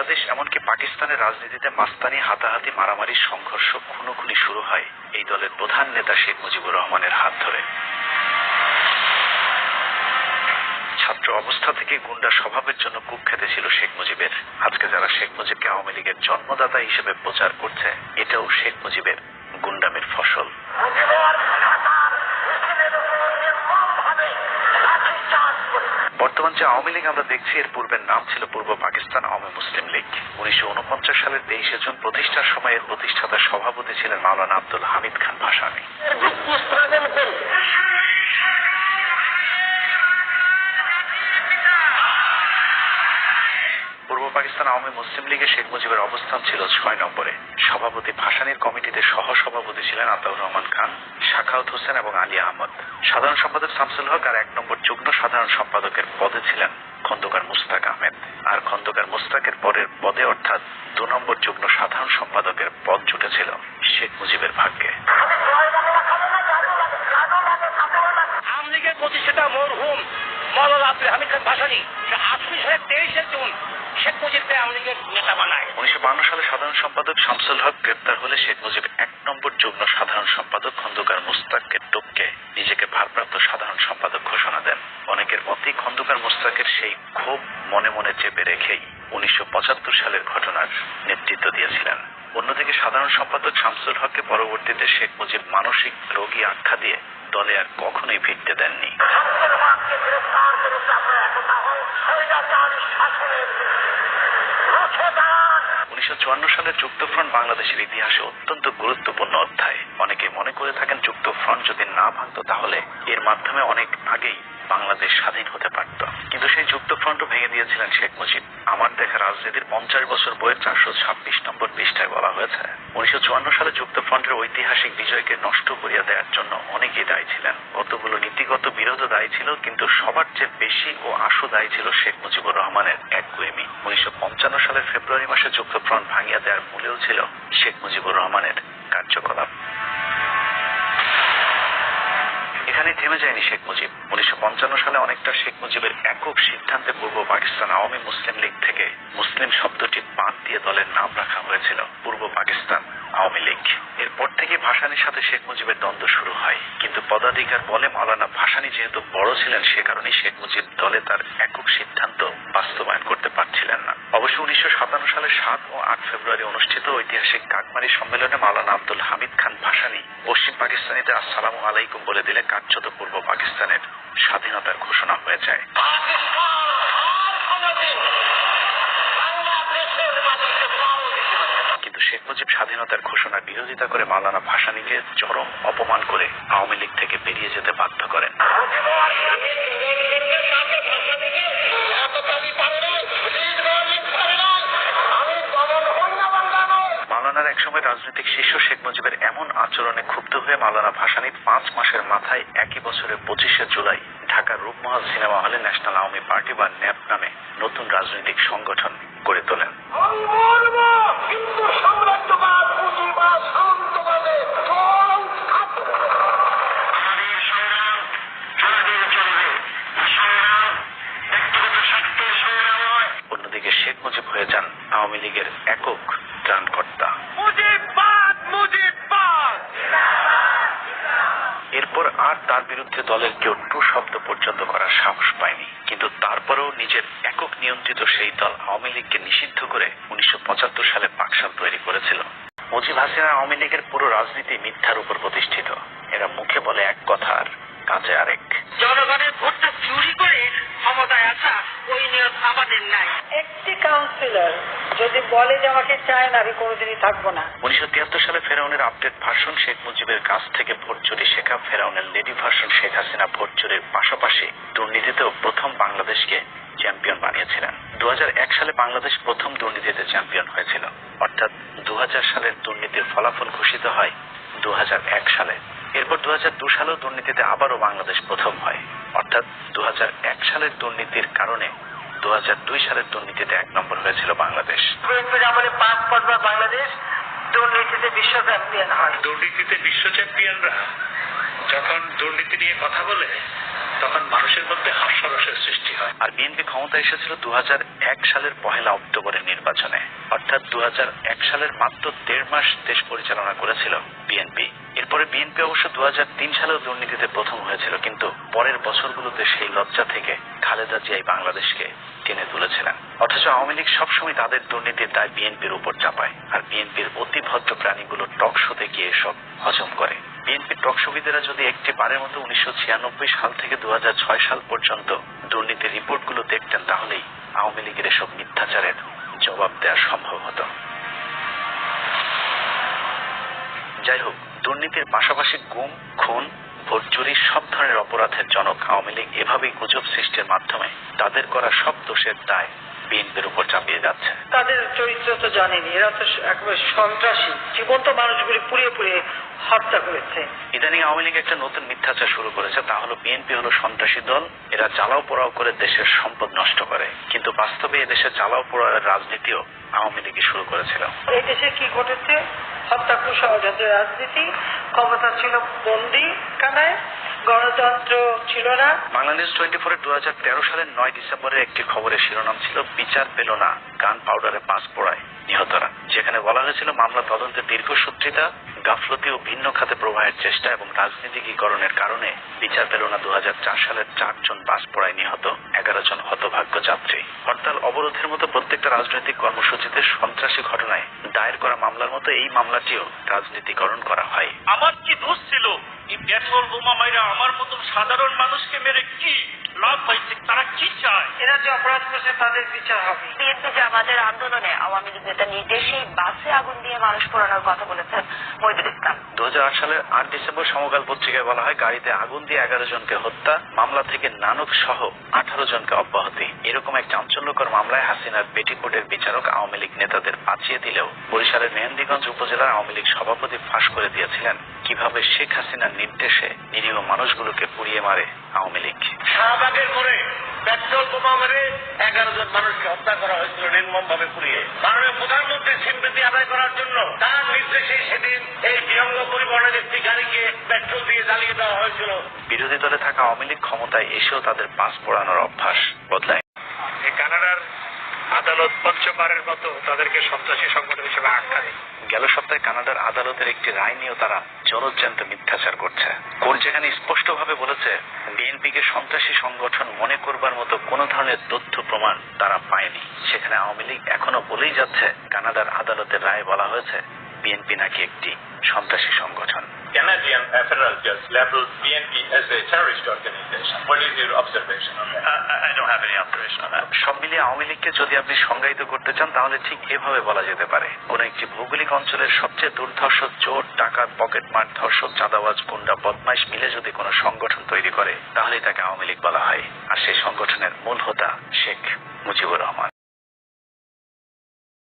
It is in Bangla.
বাংলাদেশ, এমনকি পাকিস্তানের রাজনীতিতে মাস্তানি, হাতাহাতি, মারামারি, সংঘর্ষ খুনোখুনি শুরু হয় এই দলের প্রধান নেতা শেখ মুজিবুর রহমানের হাত ধরে। ছাত্র অবস্থা থেকে গুন্ডা স্বভাবের জন্য কুখ্যাত ছিল শেখ মুজিবের। আজকে যারা শেখ মুজিবকে আওয়ামী লীগের জন্মদাতা হিসেবে প্রচার করছে, এটাও শেখ মুজিবের গুন্ডামের ফসল। বর্তমান যে আওয়ামী লীগ, আমরা দেখছি এর পূর্বের নাম ছিল পূর্ব পাকিস্তান আওয়ামী মুসলিম লীগ। উনিশশো উনপঞ্চাশ সালের তেইশে জুন প্রতিষ্ঠার সময় এর প্রতিষ্ঠাতা সভাপতি ছিলেন মাওলানা আব্দুল হামিদ খান ভাসানী। পাকিস্তান আওয়ামী মুসলিম লীগে শেখ মুজিবের অবস্থান ছিল ছয় নম্বরে। সভাপতি ভাসানীর কমিটিতে সহ সভাপতি ছিলেন আতাউর রহমান খান শাখাউত হোসেন এবং আলী আহমদ। সাধারণ সম্পাদক শামসুল হক আর এক নম্বর যুগ্ম সাধারণ সম্পাদকের পদে ছিলেন খন্দকার মুস্তাক আহমেদ। আর খন্দকার মুস্তাকের পরের পদে অর্থাৎ দু নম্বর যুগ্ম সাধারণ সম্পাদকের পদ জুটেছিল শেখ মুজিবের ভাগ্যে। প্রতিষ্ঠাতা মরহুম মৌলানা আব্দুল হামিদ খান ভাসানী, সে আশি সালের তেইশে জুন শেখ মুজিবকে আওয়ামী নেতা বানায়। উনিশশো সালে সাধারণ সম্পাদক শামসুল হক গ্রেপ্তার হলে শেখ মুজিব এক নম্বর যুগ্ম সাধারণ সম্পাদক, খন্দকার মুস্তাককে টপকে নিজেকে ভারপ্রাপ্ত সাধারণ সম্পাদক ঘোষণা দেন। অনেকের মতেই খন্দকার মুস্তাকের সেই ক্ষোভ মনে মনে চেপে রেখেই উনিশশো পঁচাত্তর সালের ঘটনার নেতৃত্ব দিয়েছিলেন। অন্যদিকে সাধারণ সম্পাদক শামসুল হককে পরবর্তীতে শেখ মুজিব মানসিক রোগী আখ্যা দিয়ে দলে আর কখনোই ফিরতে দেননি। উনিশশো চুয়ান্ন সালের যুক্তফ্রন্ট বাংলাদেশের ইতিহাসে অত্যন্ত গুরুত্বপূর্ণ অধ্যায়। অনেকে মনে করে থাকেন যুক্তফ্রন্ট যদি না ভাঙত তাহলে এর মাধ্যমে অনেক আগেই বাংলাদেশ স্বাধীন হতে পারত। কিন্তু সেই যুক্তফ্রন্টও ভেঙে দিয়েছিলেন শেখ মুজিব। আমার দেখা রাজনীতির পঞ্চাশ বছর বইয়ের চারশো ছাব্বিশ নম্বর পৃষ্ঠায় বলা হয়েছে। উনিশশো চুয়ান্ন সালে যুক্তফ্রন্টের ঐতিহাসিক বিজয়কে নষ্ট করিয়া দেওয়ার জন্য অনেকেই দায়ী ছিলেন। কতগুলো নীতিগত বিরোধ দায়ী ছিল, কিন্তু সবার চেয়ে বেশি ও আশু দায়ী ছিল শেখ মুজিবুর রহমানের এক গুয়েমি। উনিশশো পঞ্চান্ন সালের ফেব্রুয়ারি মাসে যুক্তফ্রন্ট ভাঙিয়া দেওয়ার মূলেও ছিল শেখ মুজিবুর রহমানের থেমে যায়নি শেখ মুজিব। উনিশশো পঞ্চান্ন সালে অনেকটা শেখ মুজিবের একক সিদ্ধান্তে পূর্ব পাকিস্তান আওয়ামী মুসলিম লীগ থেকে মুসলিম শব্দটি বাদ দিয়ে দলের নাম রাখা হয়েছিল, পূর্ব পাকিস্তান আওয়ামী লীগ। এরপর থেকে ভাসানির সাথে শেখ মুজিবের দ্বন্দ্ব শুরু হয়। কিন্তু পদাধিকার বলে মাওলানা ভাসানি যেহেতু বড় ছিলেন, সে কারণে শেখ মুজিব দলে তার একক সিদ্ধান্ত বাস্তবায়ন করতে পারছিলেন না। অবশ্য উনিশশো সাতান্ন সালের সাত ও আট ফেব্রুয়ারি অনুষ্ঠিত ঐতিহাসিক কাকমারি সম্মেলনে মাওলানা আব্দুল হামিদ খান ভাসানি পশ্চিম আসসালাম আলাইকুম বলে দিলে কার্যত পূর্ব পাকিস্তানের স্বাধীনতার ঘোষণা হয়ে যায়। কিন্তু শেখ মুজিব স্বাধীনতার ঘোষণার বিরোধিতা করে মাওলানা ভাসানীকে চরম অপমান করে আওয়ামী লীগ থেকে বেরিয়ে যেতে বাধ্য করেন। মাওলানার একসময় রাজনৈতিক শিষ্য শেখ মুজিবের এমন আচরণে ক্ষুব্ধ হয়ে মাওলানা ভাসানী পাঁচ মাসের মাথায় একই বছরের পঁচিশে জুলাই ঢাকার রূপমহল সিনেমা হলে ন্যাশনাল আওয়ামী পার্টি বা ন্যাপ নামে নতুন রাজনৈতিক সংগঠন গড়ে তোলেন। সাম্রাজ্যবাদ পুঁজিবাদ আর তার বিরুদ্ধে দলের কেউ টু শব্দ পর্যন্ত করার সাহস পায়নি। কিন্তু তারপরেও নিজের একক নিয়ন্ত্রিত সেই দল আওয়ামী লীগকে নিষিদ্ধ করে উনিশশো পঁচাত্তর সালে পাকশাল তৈরি করেছিল। মুজিব হাসিনা আওয়ামী লীগের পুরো রাজনীতি মিথ্যার উপর প্রতিষ্ঠিত। এরা মুখে বলে এক কথা আর কাজে আরেক। ওই আমাদের নাই। একটি কাউন্সিলর যদি বলে যে আমাকে চায় না আমি কোনোদিনই থাকব না। উনিশশো তিয়াত্তর সালে ফেরাউনের আপডেট ভার্সন শেখ মুজিবের কাছ থেকে ভোট চুরি শেখা ফেরাউনের lady version Sheikh Hasina vote চুরির পাশাপাশি দুর্নীতিতেও প্রথম বাংলাদেশকে চ্যাম্পিয়ন বানিয়েছিলেন। দু সালে বাংলাদেশ প্রথম দুর্নীতিতে চ্যাম্পিয়ন হয়েছিল। অর্থাৎ দু হাজার সালের দুর্নীতির ফলাফল ঘোষিত হয় দু হাজার এক সালে। এরপর দু সালেও দুর্নীতিতে আবারও বাংলাদেশ প্রথম হয়। অর্থাৎ দু হাজার এক সালের দুর্নীতির কারণে দু হাজার দুই সালের দুর্নীতিতে এক নম্বর হয়েছিল বাংলাদেশ। আমলে পাঁচ পাঁচবার বাংলাদেশ দুর্নীতিতে বিশ্ব চ্যাম্পিয়ন হয়। দুর্নীতিতে বিশ্ব চ্যাম্পিয়নরা যখন দুর্নীতি নিয়ে কথা বলে তখন মানুষের মধ্যে হাস্যরসের সৃষ্টি হয়। আর বিএনপি ক্ষমতা এসেছিল দু সালের পহেলা অক্টোবরের নির্বাচনে। অর্থাৎ দু হাজার এক সালের মাত্র দেড় মাস দেশ পরিচালনা করেছিল বিএনপি। এরপরে বিএনপি অবশ্য দু সালেও দুর্নীতিতে প্রথম হয়েছিল কিন্তু পরের বছরগুলোতে সেই লজ্জা থেকে খালেদা জিয়াই বাংলাদেশকে টেনে তুলেছিলেন। অথচ আওয়ামী লীগ সবসময় তাদের দুর্নীতির দায় বিএনপির উপর চাপায়, আর বিএনপির অতি ভদ্র প্রাণীগুলো টক শোতে গিয়ে এসব হজম করে। বিএনপির টকশবিদেরা যদি একটি বারের মতো উনিশশো সাল থেকে দু সাল পর্যন্ত দুর্নীতির রিপোর্টগুলো দেখতেন, তাহলেই আওয়ামী লীগের এসব মিথ্যাচারের জবাব দেওয়া সম্ভব হতো। যাই হোক, দুর্নীতির পাশাপাশি গুম, খুন ভোট চুরি সব ধরনের অপরাধের জনক আওয়ামী লীগ এভাবেই গুজব সৃষ্টির মাধ্যমে তাদের করা সব দোষের দায়। বিএনপির উপর চাপিয়ে যাচ্ছে। তাদের চরিত্র তো জানেনি এরা তো একেবারে সন্ত্রাসী। জীবন্ত মানুষগুলি পুড়িয়ে পুড়িয়ে হত্যা করেছে। ইদানিং আওয়ামী লীগ একটা নতুন মিথ্যাচার শুরু করেছে তা হলো বিএনপি হলো সন্ত্রাসী দল এরা জ্বালাও পোড়াও করে দেশের সম্পদ নষ্ট করে। কিন্তু বাস্তবে এদেশে জ্বালাও পোড়াওয়ের রাজনীতিও আওয়ামী লীগই শুরু করেছিল। এই দেশে কি ঘটেছে? হত্যা কুষড়যন্ত্রের রাজনীতি ক্ষমতা ছিল বন্দি কানায় গণতন্ত্র ছিল না। বাংলাদেশ টোয়েন্টি ফোর দু হাজার তেরো সালের নয় ডিসেম্বরের একটি খবরের শিরোনাম ছিল বিচার পেল না গান পাউডারে পাস পড়ায় নিহতরা। যেখানে বলা হয়েছিল মামলা তদন্তের দীর্ঘসূত্রিতা গাফলতি ও ভিন্ন খাতে প্রবাহের চেষ্টা এবং রাজনীতিকীকরণের কারণে বিচার পেল না দু হাজার চার সালের চারজন বাস পড়ায় নিহত এগারো জন হতভাগ্য যাত্রী। হরতাল অবরোধের মতো প্রত্যেকটা রাজনৈতিক কর্মসূচিতে সন্ত্রাসী ঘটনায় দায়ের করা মামলার মতো এই মামলাটিও রাজনীতিকরণ করা হয়। আমার কি দোষ ছিল? এই পেট্রোল বোমা মাইরা আমার মতন সাধারণ মানুষকে মেরে কি লাভ পাইছে? তারা কি চায়? এরা যে অপরাধ করছে তাদের বিচার হবে। বিএনপি জামাতের আন্দোলনে আওয়ামী লীগ নেতা নির্দেশেই বাসে আগুন দিয়ে মানুষ পোড়ানোর কথা বলেছেন মহিদুল ইসলাম। দু সালের আট ডিসেম্বর সমকাল পত্রিকায় বলা হয় গাড়িতে আগুন দিয়ে এগারো জনকে হত্যা মামলা থেকে নানক সহ আঠারো জনকে অব্যাহতি। এরকম এক চাঞ্চল্যকর মামলায় হাসিনার পেটিকোটের বিচারক আওয়ামী লীগ নেতাদের বাঁচিয়ে দিলেও বরিশালের মেহেন্দিগঞ্জ উপজেলার আওয়ামী লীগ সভাপতি ফাঁস করে দিয়েছিলেন। কীভাবে শেখ হাসিনার নির্দেশে নিরীহ মানুষগুলোকে পুড়িয়ে মারে আওয়ামী লীগ? শাহবাগের মোড়ে পেট্রোল বোমা মেরে এগারো জন মানুষকে হত্যা করা হয়েছিল নির্মম ভাবে পুড়িয়ে। মাননীয় প্রধানমন্ত্রীর সিম্পতি আদায় করার জন্য তার নির্দেশে সেদিন এই বিহঙ্গ পরিবহনের একটি গাড়িকে পেট্রোল দিয়ে জ্বালিয়ে দেওয়া হয়েছিল। বিরোধী দলে থাকা আওয়ামী লীগ ক্ষমতায় এসেও তাদের পাস পোড়ানোর অভ্যাস বদলায় আদালত পঞ্চবারের মতো তাদেরকে সন্ত্রাসী সংগঠন হিসেবে আখ্যা দেয়। গেল সপ্তাহে কানাডার আদালতের একটি রায় নিয়েও তারা জনজ্যান্ত মিথ্যাচার করছে। কোর্ট যেখানে স্পষ্টভাবে বলেছে, বিএনপিকে সন্ত্রাসী সংগঠন মনে করবার মতো কোনো ধরনের তথ্য প্রমাণ তারা পায়নি। সেখানে আওয়ামী লীগ এখনও বলেই যাচ্ছে, কানাডার আদালতের রায় বলা হয়েছে বিএনপি নাকি একটি সন্ত্রাসী সংগঠন Canadian federal judge labeled BNP as a terrorist organization. What is your observation on that? I don't have any observation on that. সব মিলিয়ে আওয়ামী লীগকে যদি আপনি সংজ্ঞায়িত করতে চান তাহলে ঠিক এভাবে বলা যেতে পারে কোন একটি ভৌগোলিক অঞ্চলের সবচেয়ে দুর্ধর্ষ চোর পকেট পকেটমার ধর্ষক চাঁদাবাজ গুন্ডা বদমাইশ মিলে যদি কোনো সংগঠন তৈরি করে তাহলে তাকে আওয়ামী লীগ বলা হয় আর সেই সংগঠনের মূল হোতা